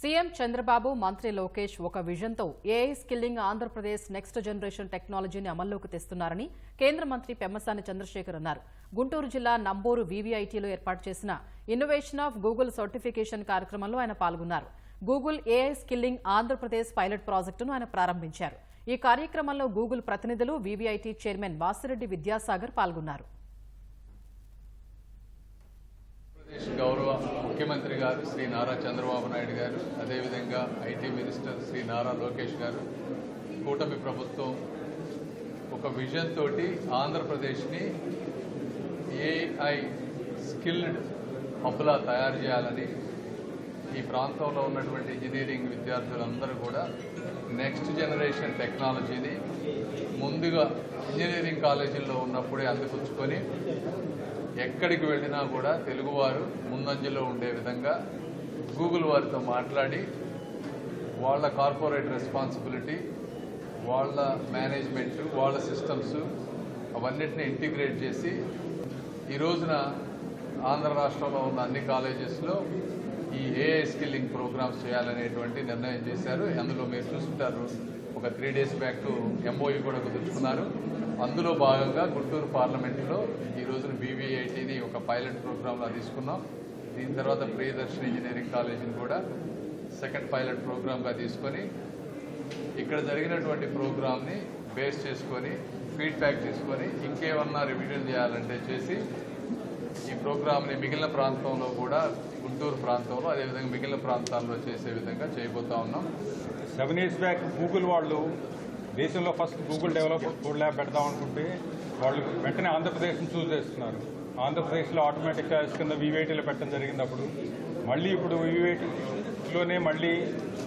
CM Chandrababu మంత్రి లోకేష్ ఒక విజన్తో AI skilling Andhra Pradesh next generation టెక్నాలజీని అమల్లోకి తెస్తున్నారని కేంద్ర మంత్రి పెమ్మసాని చంద్రశేఖర్ అన్నారు. గుంటూరు జిల్లా నంబూరు వీవీఐటీలో ఏర్పాటు చేసిన ఇన్నోవేషన్ ఆఫ్ గూగుల్ సర్టిఫికేషన్ కార్యక్రమంలో ఆయన పాల్గొన్నారు. Google AI skilling Andhra Pradesh pilot ప్రాజెక్టును ఆయన ప్రారంభించారు. ఈ కార్యక్రమంలో గూగుల్ ప్రతినిధులు వీవీఐటీ చైర్మన్ వాసిరెడ్డి విద్యాసాగర్ పాల్గొన్నారు ఆంధ్రప్రదేశ్ గౌరవ ముఖ్యమంత్రి గారు శ్రీ నారా చంద్రబాబు నాయుడు గారు అదేవిధంగా ఐటీ మినిస్టర్ శ్రీ నారా లోకేష్ గారు కూటమి ప్రభుత్వం ఒక విజన్ తోటి ఆంధ్రప్రదేశ్ని ఏఐ స్కిల్డ్ హబ్లా తయారు చేయాలని ఈ ప్రాంతంలో ఉన్నటువంటి ఇంజనీరింగ్ విద్యార్థులందరూ కూడా నెక్స్ట్ జనరేషన్ టెక్నాలజీని ముందుగా ఇంజనీరింగ్ కాలేజీల్లో ఉన్నప్పుడే అందిపుచ్చుకొని ఎక్కడికి వెళ్ళినా కూడా తెలుగువారు ముందంజలో ఉండే విధంగా గూగుల్ వారితో మాట్లాడి వాళ్ళ కార్పొరేట్ రెస్పాన్సిబిలిటీ వాళ్ళ మేనేజ్మెంట్ వాళ్ళ సిస్టమ్స్ అవన్నిటిని ఇంటిగ్రేట్ చేసి ఈ రోజున ఆంధ్ర రాష్ట్రంలో ఉన్న అన్ని కాలేజెస్లో ఈ ఏఐ స్కిల్లింగ్ ప్రోగ్రామ్స్ చేయాలనేటువంటి నిర్ణయం చేశారు. అందులో మీరు చూస్తుంటారు ఒక త్రీ డేస్ బ్యాక్ ఎంఓయూ కూడా కుదుర్చుకున్నారు. అందులో భాగంగా గుంటూరు పార్లమెంటులో ఈ రోజున బీవీఐటీని ఒక పైలట్ ప్రోగ్రాంలో తీసుకున్నాం. దీని తర్వాత ప్రియదర్శన్ ఇంజనీరింగ్ కాలేజీని కూడా సెకండ్ పైలట్ ప్రోగ్రామ్గా తీసుకొని ఇక్కడ జరిగినటువంటి ప్రోగ్రామ్ని బేస్ చేసుకొని ఫీడ్బ్యాక్ తీసుకొని ఇంకేమన్నా రివిజన్ చేయాలంటే చేసి ఈ ప్రోగ్రామ్ని మిగిలిన ప్రాంతంలో కూడా గుంటూరు ప్రాంతంలో అదేవిధంగా మిగిలిన ప్రాంతాల్లో చేసే విధంగా చేయబోతా ఉన్నాం. సెవెన్ ఇయర్స్ బ్యాక్ గూగుల్ వాళ్ళు దేశంలో first Google develop food lab పెడదాం అనుకుంటే వాళ్ళు వెంటనే ఆంధ్రప్రదేశ్ని చూస్ చేస్తున్నారు. ఆంధ్రప్రదేశ్లో ఆటోమేటిక్ చాయిస్ కింద వీవైటీలో పెట్టడం జరిగినప్పుడు మళ్ళీ ఇప్పుడు వివైటీలోనే మళ్ళీ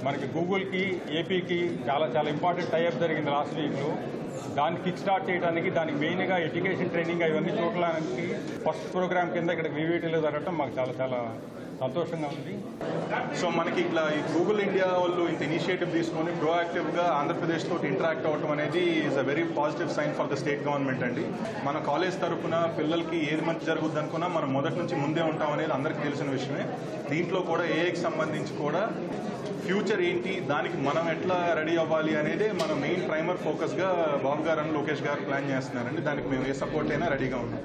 మనకి గూగుల్కి ఏపీకి చాలా చాలా ఇంపార్టెంట్ టైప్ జరిగింది లాస్ట్ వీక్లో దాన్ని కిక్ స్టార్ట్ చేయడానికి దానికి మెయిన్గా ఎడ్యుకేషన్ ట్రైనింగ్ అవన్నీ చూడడానికి ఫస్ట్ ప్రోగ్రామ్ కింద ఇక్కడ వీవైటీలో జరగడం మాకు చాలా చాలా సంతోషంగా ఉంది. సో మనకి ఇట్లా ఈ గూగుల్ ఇండియా వాళ్ళు ఇంత ఇనిషియేటివ్ తీసుకొని ప్రోయాక్టివ్గా ఆంధ్రప్రదేశ్ తోటి ఇంటరాక్ట్ అవ్వడం అనేది is a very positive sign for the state government అండి. మన కాలేజ్ తరఫున పిల్లలకి ఏది మంచి జరుగుద్ది అనుకున్నా మనం మొదటి నుంచి ముందే ఉంటాం అనేది అందరికీ తెలిసిన విషయమే. దీంట్లో కూడా ఏఐకి సంబంధించి కూడా ఫ్యూచర్ ఏంటి దానికి మనం ఎట్లా రెడీ అవ్వాలి అనేది మన మెయిన్ ప్రైమర్ ఫోకస్గా బాబు గారు అని లోకేష్ గారు ప్లాన్ చేస్తున్నారండి. దానికి మేము ఏ సపోర్ట్ అయినా రెడీగా ఉన్నాం.